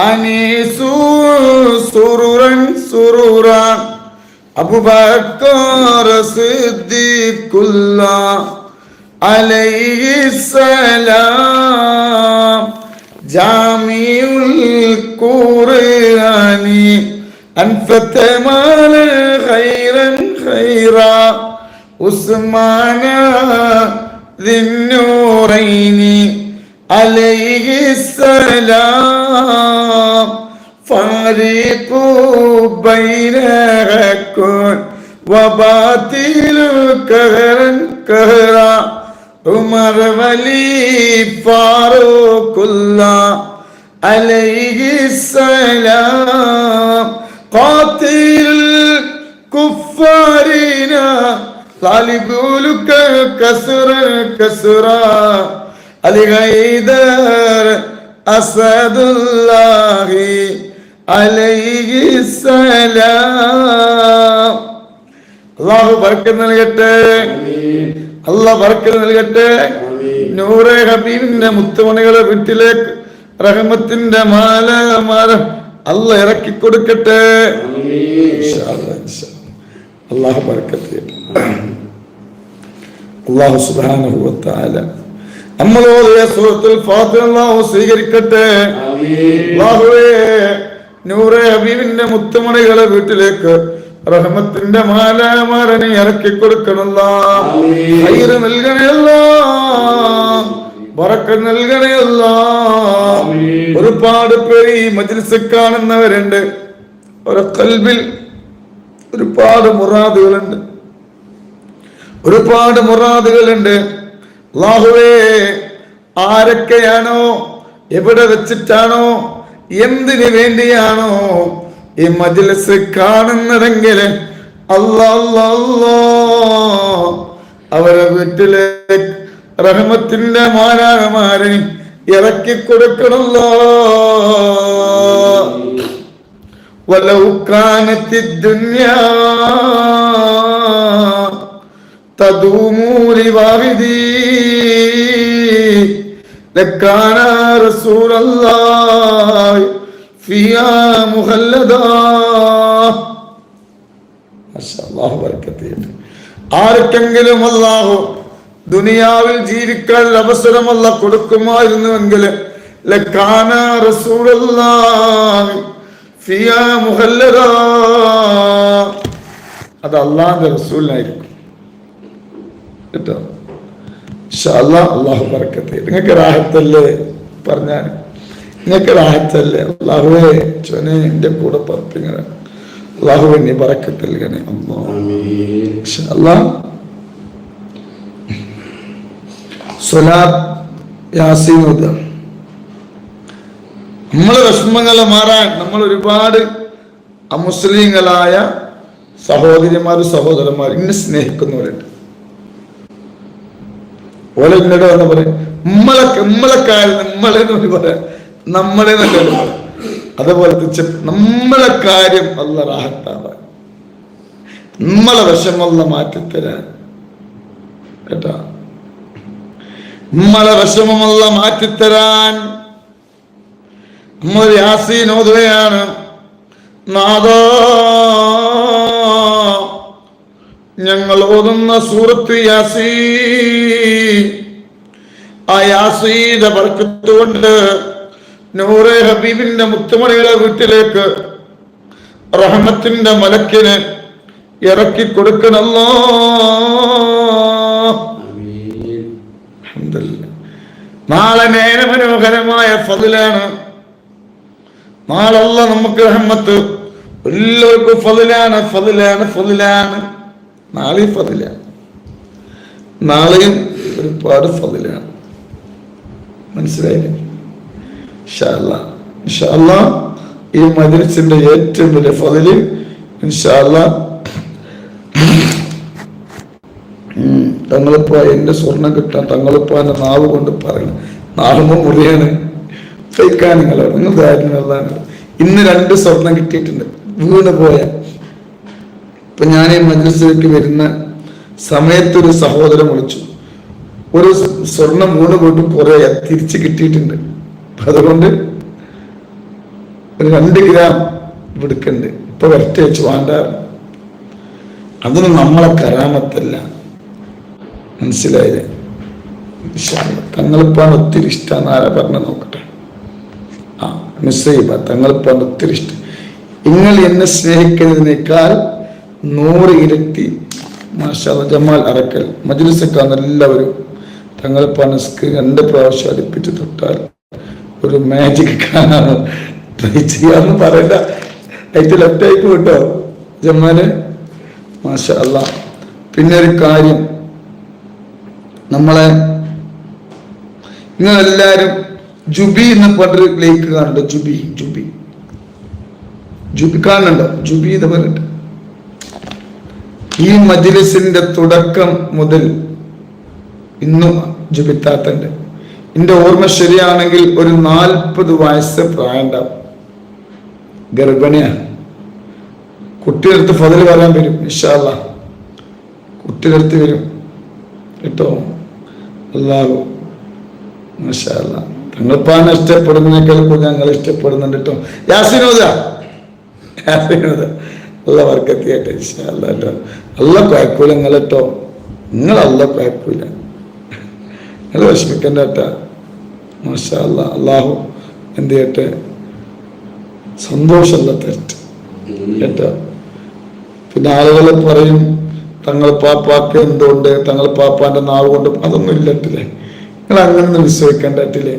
അനീസു സുറുറൻ സുറുറ അബുബക്കർ സിദ്ദീഖുല്ല അലൈഹിസ്സലാം ജാമിഉൽ ഖുർആനി أنفت مال خيرا خيرا عثمانا ذي النورين علیہ السلام فارق بینکن و باطل کرن کرا عمر ولی فاروق اللہ علیہ السلام قاتل کفارینا طالب لک کسر کسرہ അലി ഹൈദർ അസദുല്ലാഹി അലൈഹിസലാം അള്ളാഹു ബർക്ക് നൽകട്ടെ. അള്ളാഹ് ബർക്കത്ത് നൽകട്ടെ. നൂറെ ഹബീബിന്റെ മുത്തുമണികളെ വീട്ടിലേക്ക് റഹമത്തിന്റെ മാലമാരം അല്ല ഇറക്കി കൊടുക്കട്ടെ. അള്ളാഹു ബർക്കത്ത് അള്ളാഹു സുബാനുഭവത്താല നമ്മളോട് സൂറത്തുൽ അള്ളാഹു സ്വീകരിക്കട്ടെ. നൂറെ ഹബീബിന്റെ മുത്തുമണികളെ വീട്ടിലേക്ക് റഹ്മത്തിന്റെ മാലാമാരനെ ഇറക്കി കൊടുക്കണല്ല ഐര് നൽകണയല്ല. വറക്ക നൽകണയല്ല. ഒരുപാട് പേര് ഈ മജിൽസ് കാണുന്നവരുണ്ട്. ഒരു കൽബിൽ ഒരുപാട് മുറാദുകളുണ്ട്. ഒരുപാട് മുറാദുകളുണ്ട്. ലാഹുവേ ആരൊക്കെയാണോ? എവിടെ വെച്ചിട്ടാണോ? എന്തിനു വേണ്ടിയാണോ? ഈ മജിലസ് കാണുന്നതെങ്കിൽ അവരെ വീട്ടിലെ റഹ്മത്തിന്റെ മാരാകമാരെ ഇറക്കി കൊടുക്കണല്ലോ വലൗക്കാനത്തി ദുന്യാ. الدنيا تدوم لواحدي لكان رسول الله فيها مخلدا അള്ളാഹു ബർക്കത്ത് ആർക്കെങ്കിലും അള്ളാഹു ദുനിയാവിൽ ജീവിക്കാൻ അവസരമല്ല കൊടുക്കുമായിരുന്നുവെങ്കിൽ ലക്കാന റസൂലുള്ളാഹി ഫിയാ മുഹല്ലദാ അത് അള്ളാഹിന്റെ റസൂലിനായിരിക്കും കേട്ടോ അല്ലാഹ് അള്ളാഹു ബർക്കത്ത് നിങ്ങൾക്ക് റാഹത്തല്ലേ? പറഞ്ഞാൽ നിങ്ങൾക്ക് റാഹത്തല്ലേ? അള്ളാഹുവേ ചൊനെ എന്റെ കൂടെ പറപ്പിങ്ങനെ. അള്ളാഹുവെ നീ പറക്കത്തല്ലേ സ്വലാത്ത് യാസീൻ ഓതുക. നമ്മളെ വിഷമങ്ങളെ മാറാൻ നമ്മൾ ഒരുപാട് അമുസ്ലിങ്ങളായ സഹോദരിമാരും സഹോദരന്മാർ ഇന്നെ സ്നേഹിക്കുന്നവരുണ്ട്. ഓലെ എന്നോട് വന്ന് പറയും നമ്മളെ കാര്യം നമ്മളെ എന്ന് പറയാം നമ്മളെ എന്നല്ല പറയും. അതുപോലെ നമ്മളെ കാര്യം അല്ല റാഹത്താവാൻ നമ്മളെ വിഷമല്ല മാറ്റിത്തരാൻ കേട്ടാ? നമ്മളെ വിഷമമല്ല മാറ്റിത്തരാൻ നമ്മൾ യാസീൻ ഓതുകയാണ്. നാദാ ഓതുന്ന സൂറത്ത് യാസീ ആ യാസീന്റെ വർക്കത്തുകൊണ്ട് നൂറെ ഹബീബിന്റെ മുത്തുമണിയുടെ വീട്ടിലേക്ക് റഹ്മത്തിന്റെ മലക്കിന് ഇറക്കി കൊടുക്കണല്ലോ. നാളെ നാളെ നേരമനോഹരമായ ഫതിലാണ്. നാളെ അല്ല നമുക്ക് റഹ്മത്ത്. എല്ലാവർക്കും ഫതിലാണ് ഫതിലാണ് ഫതിലാണ്. നാളെയും ഫതിലാണ് നാളെയും ഒരുപാട് ഫതിലാണ് മനസ്സിലായില്ലേ? ഈ മദ്രസിന്റെ ഏറ്റവും വലിയ ഫതിൽ തങ്ങളിപ്പോ എന്റെ സ്വർണം കിട്ടാൻ തങ്ങളിപ്പോ എന്റെ നാവ് കൊണ്ട് പറയണം. നാളുമ്പോ മുറിയാണ്. ഫേക്കാനുങ്ങളാണ് നിങ്ങൾ ധാരണ ഇന്ന് രണ്ട് സ്വർണം കിട്ടിയിട്ടുണ്ട്. വീണ് പോയ. ഇപ്പൊ ഞാൻ ഈ മജ്ലിസിലേക്ക് വരുന്ന സമയത്ത് ഒരു സഹോദരൻ വിളിച്ചു. ഒരു സ്വർണം മൂന്ന് പോയിട്ട് കുറെ തിരിച്ച് കിട്ടിയിട്ടുണ്ട്. അതുകൊണ്ട് ഒരു രണ്ട് ഗ്രാം എടുക്കണ്ട് ഇപ്പൊ വരട്ടി വെച്ച് വേണ്ട അതൊന്നും നമ്മളെ കരാമത്തല്ല. മനസ്സിലായില്ലേ. തങ്ങളിപ്പാണ് ഒത്തിരി ഇഷ്ടം ആരാ പറഞ്ഞ നോക്കട്ടെ? ആ മുസൈബ തങ്ങളിപ്പാണ് ഒത്തിരി ഇഷ്ടം. നിങ്ങൾ എന്നെ സ്നേഹിക്കുന്നതിനേക്കാൾ നൂറ് ഇരട്ടി മാഷാ ജമാൽ അറക്കൽ. മജ്ലിസൊക്കെ എല്ലാവരും തങ്ങൾ സ്ക് രണ്ട് പ്രാവശ്യം അടുപ്പിച്ച് തൊട്ടാൽ ഒരു മാജിക് കാണാൻ ട്രൈ ചെയ്യാന്ന് പറയണ്ട. അതിന്റെ ലെഫ്റ്റ് ആയിക്കും കേട്ടോ ജമാൽ? മാഷ അല്ല പിന്നെ ഒരു കാര്യം. നമ്മളെ നിങ്ങളെല്ലാരും ജുബി എന്ന് പറഞ്ഞൊരു ലേക്ക് കാണുന്നുണ്ടോ ജുബി ജുബി. ജുബി കാണുന്നുണ്ടോ? ജുബി എന്ന് പറഞ്ഞിട്ട്. ഈ മജിലിസിന്റെ തുടക്കം മുതൽ ഇന്നും ജുബിത്താത്തണ്ട് എന്റെ ഓർമ്മ ശരിയാണെങ്കിൽ ഒരു നാൽപ്പത് വയസ്സ് പ്രായം ഉണ്ടാവും ഗർഭിണിയാണ്. കുട്ടിയെടുത്ത് ഫതിൽ പറയാൻ വരും നിഷാല്ല കുട്ടിയെടുത്ത് വരും. കേട്ടോ? അല്ലാഹു മാഷാല്ല തങ്ങൾപ്പാണ് ഇഷ്ടപ്പെടുന്നതിനേക്കാൾ ഞങ്ങൾ ഇഷ്ടപ്പെടുന്നുണ്ട് കേട്ടോ. യാസിനോദ. യാസിനോദ. അല്ല ഇഷാല്ല കേട്ടോ അല്ല കുഴപ്പമില്ല നിങ്ങൾ കേട്ടോ നിങ്ങൾ അല്ല കുഴപ്പമില്ല നിങ്ങൾ വിഷമിക്കണ്ട കേട്ടാ. മാഷാല്ല അള്ളാഹു എന്ത് ചെയ്യട്ടെ? സന്തോഷമല്ല തരട്ടെ കേട്ടോ? പിന്നെ ആളുകൾ പറയും തങ്ങൾ പാപ്പാക്ക് എന്തുകൊണ്ട് തങ്ങൾ പാപ്പാന്റെ നാവ് കൊണ്ട് അതൊന്നും ഇല്ലട്ടില്ലേ. നിങ്ങൾ അങ്ങനെ ഒന്നും വിശ്വസിക്കേണ്ടട്ടില്ലേ